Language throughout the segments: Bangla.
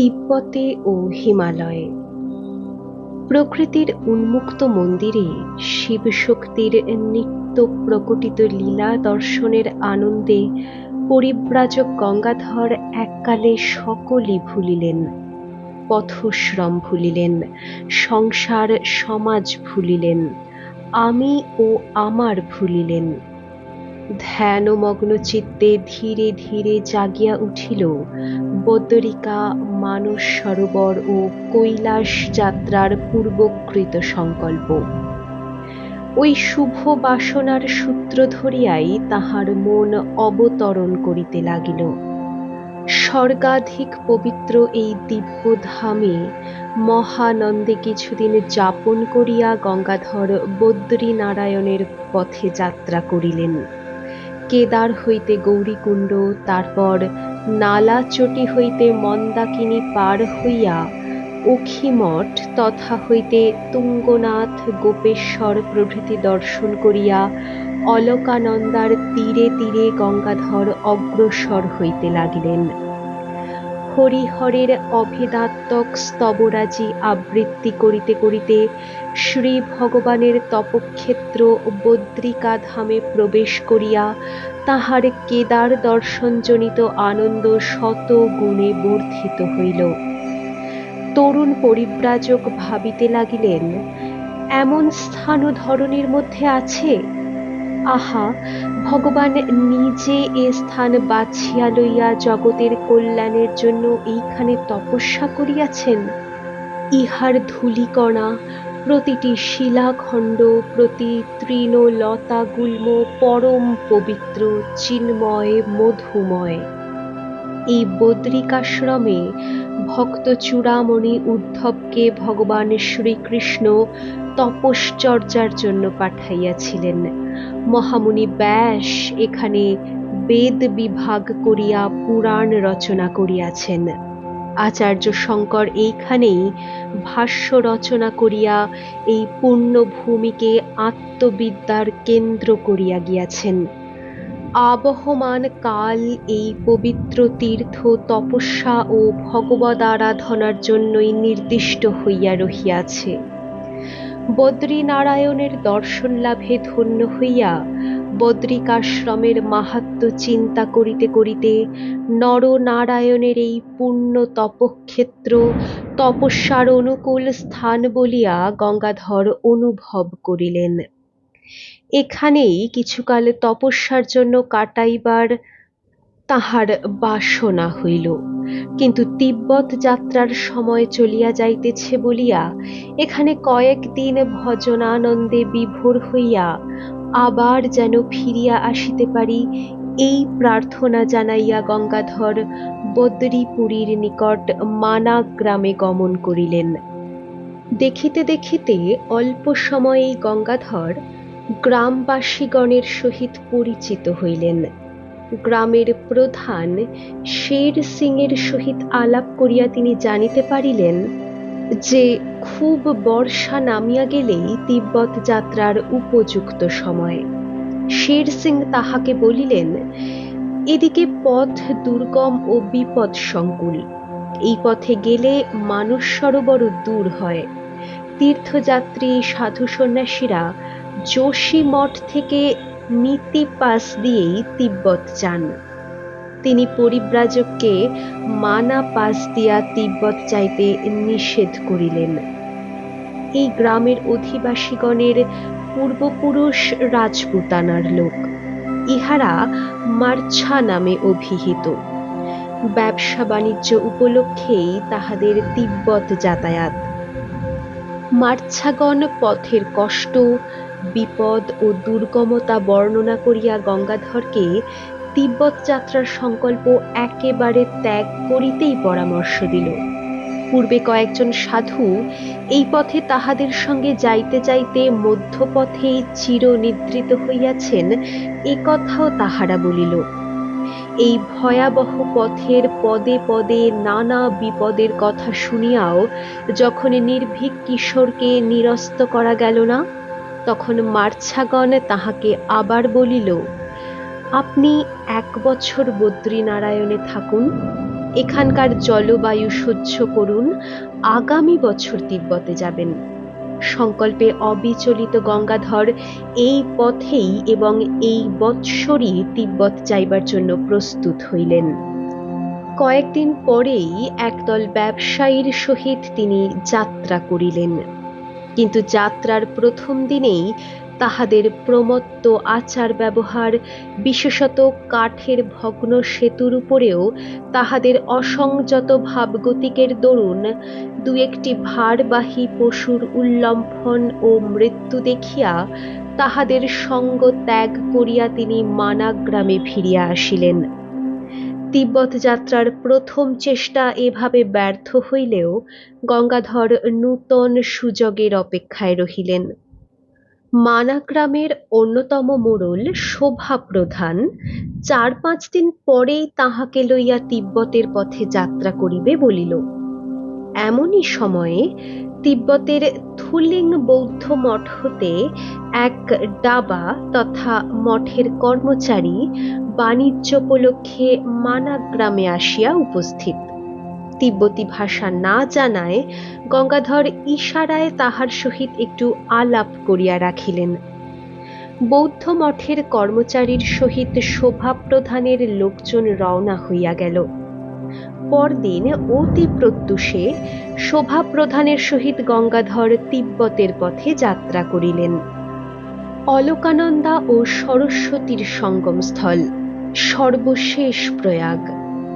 তিব্বতে ও হিমালয়ে। প্রকৃতির উন্মুক্ত মন্দিরে শিবশক্তির নিত্য প্রকটিত লীলা দর্শনের আনন্দে পরিব্রাজক গঙ্গাধর এককালে সকলই ভুলিলেন, পথশ্রম ভুলিলেন, সংসার সমাজ ভুলিলেন, আমি ও আমার ভুলিলেন। ধ্যানমগ্ন চিত্তে ধীরে ধীরে জাগিয়া উঠিল। বদ্রিকা, মানস সরোবর ও কৈলাস যাত্রার পূর্বকৃত সংকল্প। ওই শুভ বাসনার সূত্র ধরিয়াই তাহার মন অবতরণ করিতে লাগিল। স্বর্গাধিক পবিত্র এই দিব্যধামে মহানন্দে কিছুদিন যাপন করিয়া গঙ্গাধর বদ্রীনারায়ণের পথে যাত্রা করিলেন। কেদার হইতে গৌরীকুণ্ড, তারপর নালা চটি হইতে মন্দাকিনী পার হইয়া অখিমঠ, তথা হইতে তুঙ্গনাথ গোপেশ্বর প্রভৃতি দর্শন করিয়া অলকানন্দার তীরে তীরে গঙ্গাধর অগ্রসর হইতে লাগিলেন। হরিহরের অভেদাত্মক স্তবরাজি আবৃত্তি করিতে করিতে শ্রী ভগবানের তপক্ষেত্র বদ্রিকা ধামে প্রবেশ করিয়া তাহার কেদার দর্শনজনিত আনন্দ শত গুণে বর্ধিত হইল। তরুণ পরিব্রাজক ভাবিতে লাগিলেন, এমন স্থান ধরনের মধ্যে আছে? আহা, ভগবান নিজে এ স্থান বাছিয়া লইয়া জগতের কল্যাণের জন্য এইখানে তপস্যা করিয়াছেন। ইহার ধূলিকণা, প্রতিটি শিলাখণ্ড, প্রতি তৃণ লতা গুল্ম পরম পবিত্র, চিন্ময়, মধুময়। এই বদ্রিকাশ্রমে ভক্ত চূড়ামণি উদ্ধবকে ভগবান শ্রীকৃষ্ণ তপশ্চর্যার জন্য পাঠাইয়াছিলেন। মহামুনি ব্যাস এখানে বেদ বিভাগ করিয়া পুরাণ রচনা করিয়াছেন। আচার্য শঙ্কর এইখানেই ভাষ্য রচনা করিয়া এই পুণ্যভূমিকে আত্মবিদ্যার কেন্দ্র করিয়া গিয়াছেন। আবহমান কাল এই পবিত্র তীর্থ তপস্যা ও ভগবদ আরাধনার জন্যই নির্দিষ্ট হইয়া রহিয়াছে। বদ্রীনারায়ণের দর্শন লাভে ধন্য হইয়া বদ্রিকাশ্রমের মাহাত্ম চিন্তা করিতে করিতে নরনারায়ণের এই পূর্ণ তপক্ষেত্র তপস্যার অনুকূল স্থান বলিয়া গঙ্গাধর অনুভব করিলেন। এখানেই কিছুকাল তপস্যার জন্য কাটাইবার তাহার বাসনা হইল। কিন্তু তিব্বত যাত্রার সময় চলিয়া যাইতেছে বলিয়া এখানে কয়েকদিন ভজনানন্দে বিভোর হইয়া আবার যেন ফিরিয়া আসিতে পারি, এই প্রার্থনা জানাইয়া গঙ্গাধর বদ্রীপুরীর নিকট মানা গ্রামে গমন করিলেন। দেখিতে দেখিতে অল্প সময়েই গঙ্গাধর গ্রামবাসীগণের সহিত পরিচিত হইলেন। গ্রামের প্রধান শের সিংয়ের সহিত আলাপ করিয়া তিনি জানিতে পারিলেন যে, খুব বর্ষা নামিয়া গেলেই তিব্বত যাত্রার উপযুক্ত সময়। শের সিং তাহাকে বলিলেন, এদিকে পথ দুর্গম ও বিপদ সংকুল। এই পথে গেলে মানুষ সরোবর দূর হয়। তীর্থযাত্রী সাধু সন্ন্যাসীরা যোশী মঠ থেকে নীতি পাস দিয়েই তিব্বত যান। তিনি পরিব্রাজককে মানা পাস দিয়া তিব্বত যাইতে নিষেধ করিলেন। এই গ্রামের অধিবাসীগণের পূর্বপুরুষ রাজপুতানার লোক। ইহারা মার্ছা নামে অভিহিত। ব্যবসা বাণিজ্য উপলক্ষেই তাহাদের তিব্বত যাতায়াত। মার্ছাগণ পথের কষ্ট বিপদ ও দুর্গমতা বর্ণনা করিয়া গঙ্গাধরকে তিব্বত যাত্রার সংকল্প একেবারে ত্যাগ করিতেই পরামর্শ দিল। পূর্বে কয়েকজন সাধু এই পথে তাহাদের সঙ্গে যাইতে যাইতে মধ্যপথেই চিরনিদ্রিত হইয়াছেন, এ কথাও তাহারা বলিল। এই ভয়াবহ পথের পদে পদে নানা বিপদের কথা শুনিয়াও যখন নির্ভীক কিশোরকে নিরস্ত করা গেল না তখন মার্ছাগণ তাহাকে আবার বলিল, আপনি এক বছর বদ্রীনারায়ণে থাকুন, এখানকার জলবায়ু সহ্য করুন, আগামী বছর তিব্বতে যাবেন। সংকল্পে অবিচলিত গঙ্গাধর এই পথেই এবং এই বৎসরই তিব্বত যাইবার জন্য প্রস্তুত হইলেন। কয়েকদিন পরেই একদল ব্যবসায়ীর সহিত তিনি যাত্রা করিলেন। কিন্তু যাত্রার প্রথম দিনেই তাহাদের প্রমত্ত আচার ব্যবহার, বিশেষত কাঠের ভগ্ন সেতুর উপরেও তাহাদের অসংযত ভাবগতিকের দরুন দু একটি ভারবাহী পশুর উল্লম্ফন ও মৃত্যু দেখিয়া তাহাদের সঙ্গ ত্যাগ করিয়া তিনি মানাগ্রামে ফিরিয়া আসিলেন। তিব্বত যাত্রার প্রথম চেষ্টা এভাবে ব্যর্থ হইলেও গঙ্গাধর নূতন সুযোগের অপেক্ষায় রহিলেন। মানাগ্রামের অন্যতম মোড়ল শোভা প্রধান চার পাঁচ দিন পরেই তাহাকে লইয়া তিব্বতের পথে যাত্রা করিবে বলিল। এমনই সময়ে তিব্বতের থুলিং বৌদ্ধ মঠ হতে এক ডাবা তথা মঠের কর্মচারী বাণিজ্য উপলক্ষে মানাগ্রামে আসিয়া উপস্থিত। তিব্বতী ভাষা না জানায় গঙ্গাধর ইশারায় তাহার সহিত একটু আলাপ করিয়া রাখিলেন। বৌদ্ধ মঠের কর্মচারীর সহিত শোভা প্রধানের লোকজন রওনা হইয়া গেল। পরদিন অতি প্রত্যুষে শোভা প্রধানের সহিত গঙ্গাধর তিব্বতের পথে যাত্রা করিলেন। অলকানন্দা ও সরস্বতীর সঙ্গমস্থল। সর্বশেষ প্রয়াগ।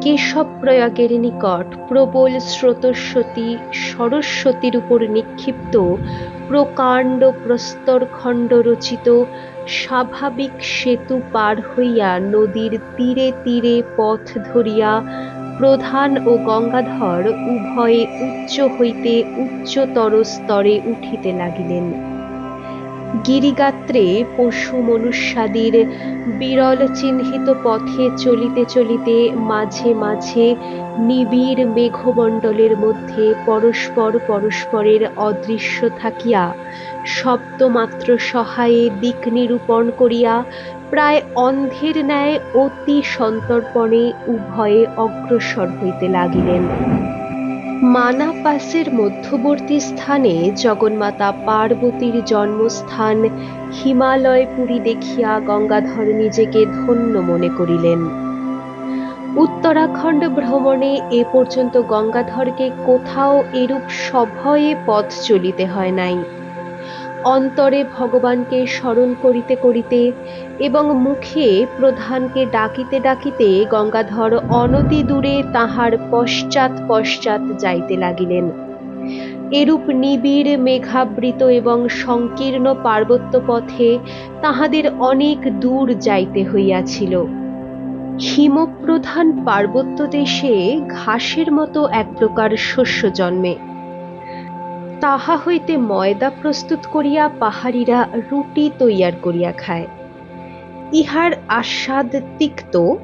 কেশব প্রয়াগের নিকট প্রবল স্রোতস্বতী সরস্বতীর উপর নিক্ষিপ্ত প্রকাণ্ড প্রস্তরখণ্ড রচিত স্বাভাবিক সেতু পার হইয়া নদীর তীরে তীরে পথ ধরিয়া প্রধান ও গঙ্গাধর উভয়ে উচ্চ হইতে উচ্চতর স্তরে উঠিতে লাগিলেন। গিরিগাত্রে পশু মনুষ্যাদির বিরল চিহ্নিত পথে চলিতে চলিতে মাঝে মাঝে নিবিড় মেঘমণ্ডলের মধ্যে পরস্পর পরস্পরের অদৃশ্য থাকিয়া শব্দমাত্র সহায়ে দিক নিরূপণ করিয়া প্রায় অন্ধের ন্যায় অতি সন্তর্পণে উভয়ে অগ্রসর হইতে লাগিলেন। মানাপাসের মধ্যবর্তী স্থানে জগন্মাতা পার্বতীর জন্মস্থান হিমালয়পুরী দেখিয়া গঙ্গাধর নিজেকে ধন্য মনে করিলেন। উত্তরাখণ্ড ভ্রমণে এ পর্যন্ত গঙ্গাধরকে কোথাও এরূপ সভয়ে পথ চলিতে হয় নাই। অন্তরে ভগবানকে স্মরণ করিতে করিতে এবং মুখে প্রধানকে ডাকিতে ডাকিতে গঙ্গাধর অনতি দূরে তাহার পশ্চাৎ পশ্চাৎ যাইতে লাগিলেন। এরূপ নিবিড় মেঘাবৃত এবং সংকীর্ণ পার্বত্য পথে তাহাদের অনেক দূর যাইতে হইয়াছিল। হিমপ্রধান পার্বত্য দেশে ঘাসের মতো এক প্রকার শস্য জন্মে। তাহা হইতে ময়দা প্রস্তুত করিয়া পাহাড়িরা রুটি তৈয়ার করিয়া খায়। ইহার আস্বাদ তিক্ত,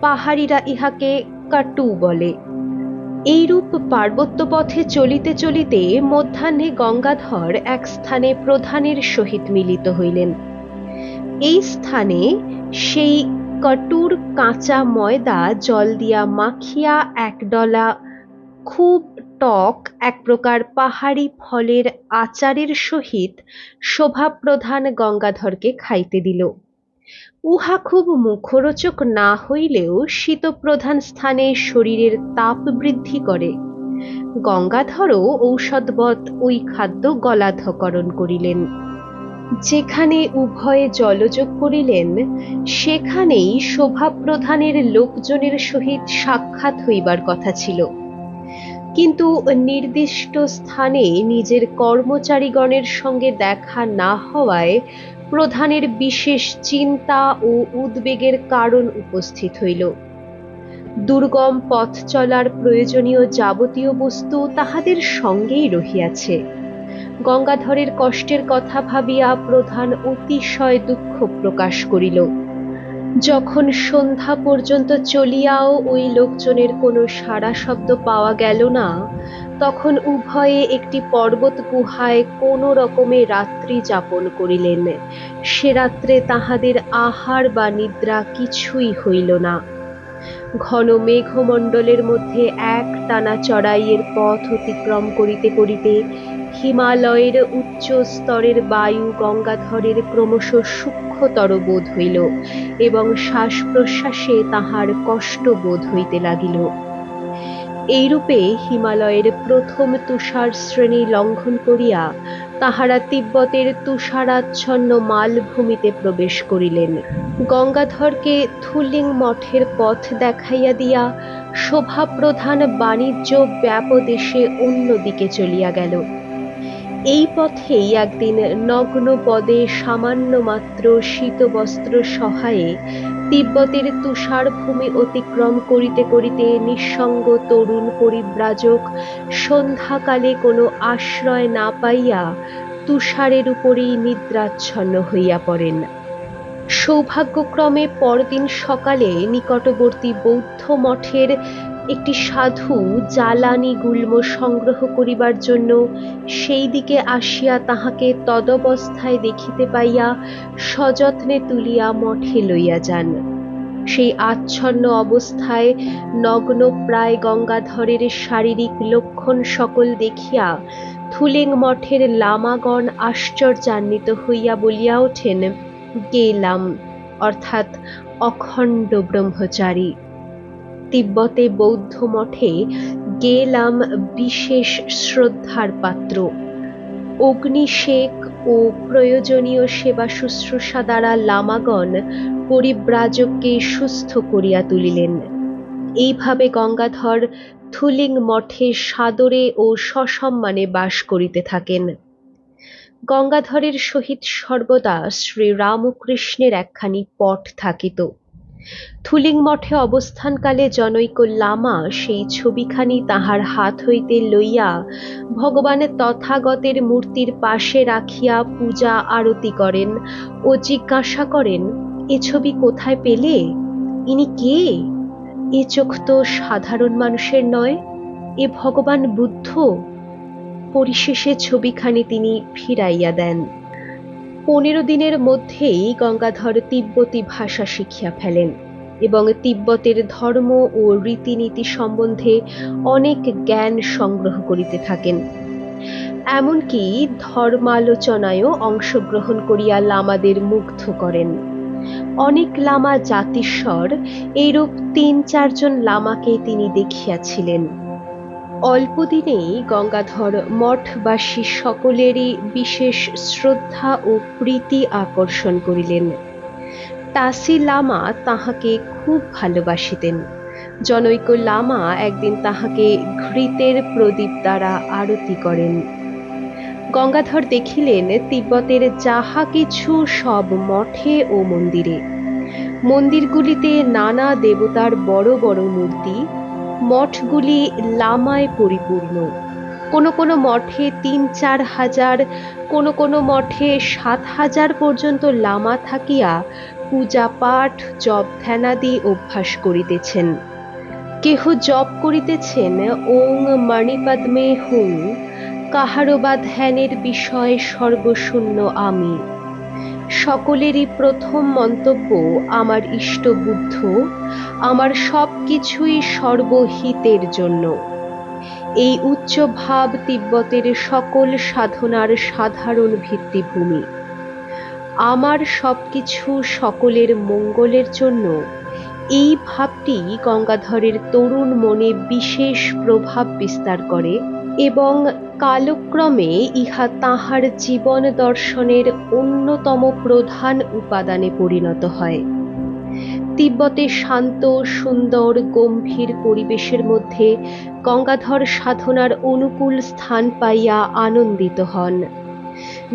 পাহাড়িরা ইহাকে কাটু বলে। এইরূপ পার্বত্য পথে চলিতে চলিতে মধ্যাহ্নে গঙ্গাধর এক স্থানে প্রধানের সহিত মিলিত হইলেন। এই স্থানে সেই কটুর কাঁচা ময়দা জল দিয়া মাখিয়া এক ডলা খুব টক এক প্রকার পাহাড়ি ফলের আচারের সহিত শোভাপ্রধান গঙ্গাধরকে খাইতে দিল। উহা খুব মুখরোচক না হইলেও শীতপ্রধান স্থানে শরীরের তাপ বৃদ্ধি করে। গঙ্গাধরও ঔষধবৎ ওই খাদ্য গলাধকরণ করিলেন। যেখানে উভয়ে জলযোগ করিলেন, সেখানেই শোভাপ্রধানের লোকজনের সহিত সাক্ষাৎ হইবার কথা ছিল। কিন্তু নির্দিষ্ট স্থানে নিজের কর্মচারীগণের সঙ্গে দেখা না হওয়ায় প্রধানের বিশেষ চিন্তা ও উদ্বেগের কারণ উপস্থিত হইল। দুর্গম পথ চলার প্রয়োজনীয় যাবতীয় বস্তু তাহাদের সঙ্গেই রহিয়াছে। গঙ্গাধরের কষ্টের কথা ভাবিয়া প্রধান অতিশয় দুঃখ প্রকাশ করিল। যখন সন্ধ্যা পর্যন্ত চলিয়াও ওই লোকজনের কোনো সাড়া শব্দ পাওয়া গেল না, তখন উভয়ে একটি পর্বত গুহায় কোনো রকমে রাত্রি যাপন করিলেন। সে রাত্রে তাহাদের আহার বা নিদ্রা কিছুই হইল না। ঘন মেঘমণ্ডলের মধ্যে এক টানা চড়াইয়ের পথ অতিক্রম করিতে করিতে হিমালয়ের উচ্চ স্তরের বায়ু গঙ্গাধরের ক্রমশ সূক্ষ্মতর বোধ হইল এবং শ্বাস প্রশ্বাসে তাহার কষ্ট বোধ হইতে লাগিল। এইরূপে হিমালয়ের প্রথম তুষার শ্রেণি লঙ্ঘন করিয়া তাহারা তিব্বতের তুষারাচ্ছন্ন মালভূমিতে প্রবেশ করিলেন। গঙ্গাধরকে থুলিং মঠের পথ দেখাইয়া দিয়া শোভাপ্রধান বাণিজ্য ব্যাপদেশে অন্যদিকে চলিয়া গেল। এই পথেই একদিন নগ্ন পদে সামান্য মাত্র শীতবস্ত্র সহায়ে তিব্বতের তুষারভূমি অতিক্রম করিতে করিতে নিঃসঙ্গ তরুণ পরিব্রাজক সন্ধ্যাকালে কোনো আশ্রয় না পাইয়া তুষারের উপরেই নিদ্রাচ্ছন্ন হইয়া পড়েন। সৌভাগ্যক্রমে পরদিন সকালে নিকটবর্তী বৌদ্ধ মঠের একটি সাধু জ্বালানি গুল্ম সংগ্রহ করিবার জন্য সেই দিকে আসিয়া তাহাকে তদবস্থায় দেখিতে পাইয়া সযত্নে তুলিয়া মঠে লইয়া যান। সেই আচ্ছন্ন অবস্থায় নগ্ন প্রায় গঙ্গাধরের শারীরিক লক্ষণ সকল দেখিয়া থুলেং মঠের লামাগণ আশ্চর্যান্বিত হইয়া বলিয়া ওঠেন, গেলাম, অর্থাৎ অখণ্ড ব্রহ্মচারী। তিব্বতে বৌদ্ধ মঠে গেলাম বিশেষ শ্রদ্ধার পাত্র। অগ্নিশেক ও প্রয়োজনীয় সেবা শুশ্রূষা দ্বারা লামাগণ পরিব্রাজককে সুস্থ করিয়া তুলিলেন। এইভাবে গঙ্গাধর থুলিং মঠে সাদরে ও সসম্মানে বাস করিতে থাকেন। গঙ্গাধরের সহিত সর্বদা শ্রী রামকৃষ্ণের একখানি পট থাকিত। থুলিং মঠে অবস্থানকালে জনৈক লামা সেই ছবিখানি তাহার হাত হইতে লইয়া ভগবানের তথাগতের মূর্তির পাশে রাখিয়া পূজা আরতি করেন ও জিজ্ঞাসা করেন, এ ছবি কোথায় পেলে? ইনি কে? এ চোখ তো সাধারণ মানুষের নয়, এ ভগবান বুদ্ধ? পরিশেষে ছবিখানি তিনি ফিরাইয়া দেন। পনেরো দিনের মধ্যেই গঙ্গাধর তিব্বতী ভাষা শিখিয়া ফেলেন এবং তিব্বতের ধর্ম ও রীতিনীতি সম্বন্ধে অনেক জ্ঞান সংগ্রহ করিতে থাকেন। এমনকি ধর্মালোচনায়ও অংশগ্রহণ করিয়া লামাদের মুগ্ধ করেন। অনেক লামা জাতিস্বর এইরূপ তিন চারজন লামাকে তিনি দেখিয়াছিলেন। অল্পদিনেই গঙ্গাধর মঠবাসী সকলেরই বিশেষ শ্রদ্ধা ও প্রীতি আকর্ষণ করিলেন। তাসি লামা তাহাকে খুব ভালোবাসিতেন। জনৈক লামা একদিন তাহাকে ঘৃতের প্রদীপ দ্বারা আরতি করেন। গঙ্গাধর দেখিলেন তিব্বতের যাহা কিছু সব মঠে ও মন্দিরে। মন্দিরগুলিতে নানা দেবতার বড় বড় মূর্তি মঠগুলি লামায় পরিপূর্ণ। কোনো কোনো মঠে তিন চার হাজার, কোনো কোনো মঠে সাত হাজার পর্যন্ত লামা থাকিয়া পূজা পাঠ, জপ ধ্যানাদি অভ্যাস করিতেছেন। কেহ জপ করিতেছেন, ওং মণিপদ্মে হুং, কাহারো বা ধ্যানের বিষয় সর্বশূন্য আমি। সকলেরই প্রথম মন্তব্য আমার ইষ্ট বুদ্ধ আমার সব কিছুই সর্বহিতের জন্য। এই উচ্চ ভাব তিব্বতের সকল সাধনার সাধারণ ভিত্তিভূমি। আমার সবকিছু সকলের মঙ্গলের জন্য। এই ভাবটি গঙ্গাধরের তরুণ মনে বিশেষ প্রভাব বিস্তার করে। এবং কালক্রমে ইহা তাহার জীবন দর্শনের অন্যতম প্রধান উপাদানে পরিণত হয়। তিব্বতে শান্ত, সুন্দর, গম্ভীর পরিবেশের মধ্যে গঙ্গাধর সাধনার অনুকূল স্থান পাইয়া আনন্দিত হন।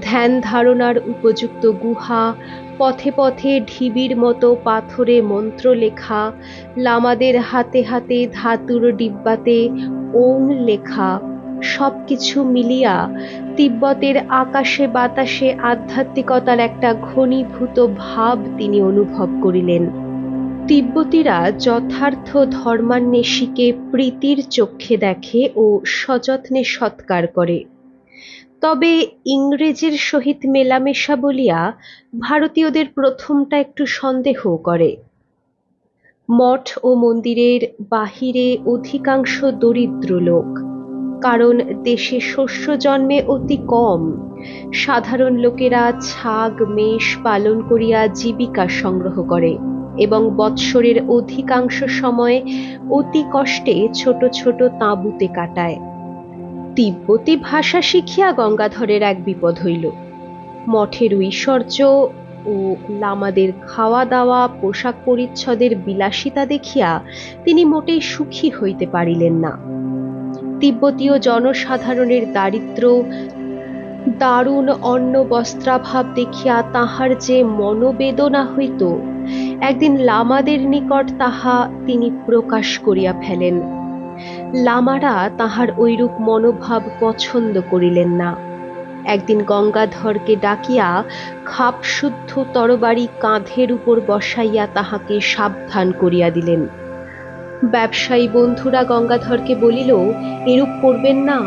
ধ্যান ধারণার উপযুক্ত গুহা, পথে পথে ঢিবির মতো পাথরে মন্ত্র লেখা লামাদের হাতে হাতে ধাতুর ডিব্বাতে ওং লেখা সব কিছু মিলিয়া তিব্বতের আকাশে বাতাসে আধ্যাত্মিকতার একটা ঘনীভূত ভাব তিনি অনুভব করিলেন। তিব্বতীরা যথার্থ ধর্মান্বেষীকে প্রীতির চক্ষে দেখে ও সযত্নে সৎকার করে। তবে ইংরেজের সহিত মেলামেশা বলিয়া ভারতীয়দের প্রথমটা একটু সন্দেহ করে। মঠ ও মন্দিরের বাহিরে অধিকাংশ দরিদ্র লোক। কারণ দেশে শস্য জন্মে অতি কম। সাধারণ লোকেরা ছাগ, মেষ পালন করিয়া জীবিকা সংগ্রহ করে এবং বৎসরের অধিকাংশ সময় অতি কষ্টে ছোট ছোট তাঁবুতে কাটায়। তিব্বতী ভাষা শিখিয়া গঙ্গাধরের এক বিপদ হইল। মঠের ঐশ্বর্য ও লামাদের খাওয়া দাওয়া পোশাক পরিচ্ছদের বিলাসিতা দেখিয়া তিনি মোটেই সুখী হইতে পারিলেন না। তিব্বতীয় জনসাধারণের দারিদ্র্য দারুণ অন্ন বস্ত্রাভাব দেখিয়া তাহার যে মনোবেদনা হইত, একদিন লামাদের নিকট তাহা তিনি প্রকাশ করিয়া ফেলেন। লামারা তাহার ঐরূপ মনোভাব পছন্দ করিলেন না। একদিন গঙ্গাধরকে ডাকিয়া খাপ শুদ্ধ তরবারি কাঁধের উপর বসাইয়া তাহাকে সাবধান করিয়া দিলেন। ব্যবসায়ী বন্ধুরা গঙ্গাধরকে বলিল, এরূপ করবেন না।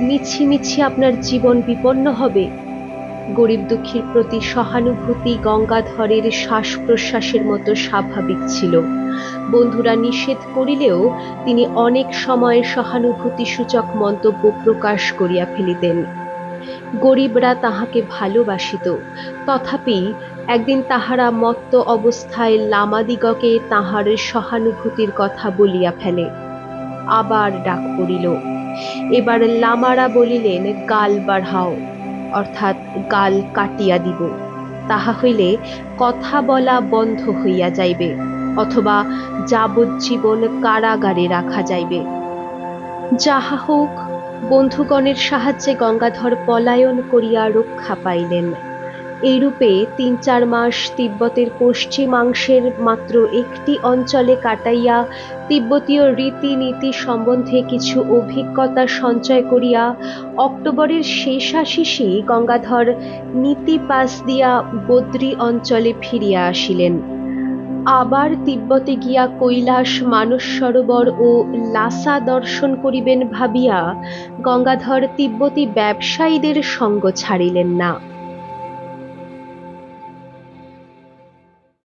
মিছি মিছি আপনার জীবন বিপন্ন হবে। গরিব দুঃখীর প্রতি সহানুভূতি গঙ্গাধরের শ্বাস প্রশ্বাসের মতো স্বাভাবিক ছিল। বন্ধুরা নিষেধ করিলেও তিনি অনেক সময় সহানুভূতি সূচক মন্তব্য প্রকাশ করিয়া ফেলিতেন। গরিবরা তাহাকে ভালোবাসিত। তথাপি একদিন তাহারা মত্ত অবস্থায় লামাদিগকে তাহার সহানুভূতির কথা বলিয়া ফেলে। আবার ডাক পড়িল। এবার লামারা বলিলেন, গাল বাড়াও, অর্থাৎ গাল কাটিয়া দিব। তাহা হইলে কথা বলা বন্ধ হইয়া যাইবে, অথবা যাবজ্জীবন কারাগারে রাখা যাইবে। যাহা হোক বন্ধুগণের সাহায্যে গঙ্গাধর পলায়ন করিয়া রক্ষা পাইলেন। এইরূপে তিন চার মাস তিব্বতের পশ্চিমাংশের মাত্র একটি অঞ্চলে কাটাইয়া তিব্বতীয় রীতিনীতি সম্বন্ধে কিছু অভিজ্ঞতা সঞ্চয় করিয়া অক্টোবরের শেষাশিসে গঙ্গাধর নীতি পাস দিয়া বদ্রী অঞ্চলে ফিরিয়া আসিলেন। আবার তিব্বতে গিয়া কৈলাস মানস সরোবর ও লাসা দর্শন করিবেন ভাবিয়া গঙ্গাধর তিব্বতী ব্যবসায়ীদের সঙ্গ ছাড়িলেন না।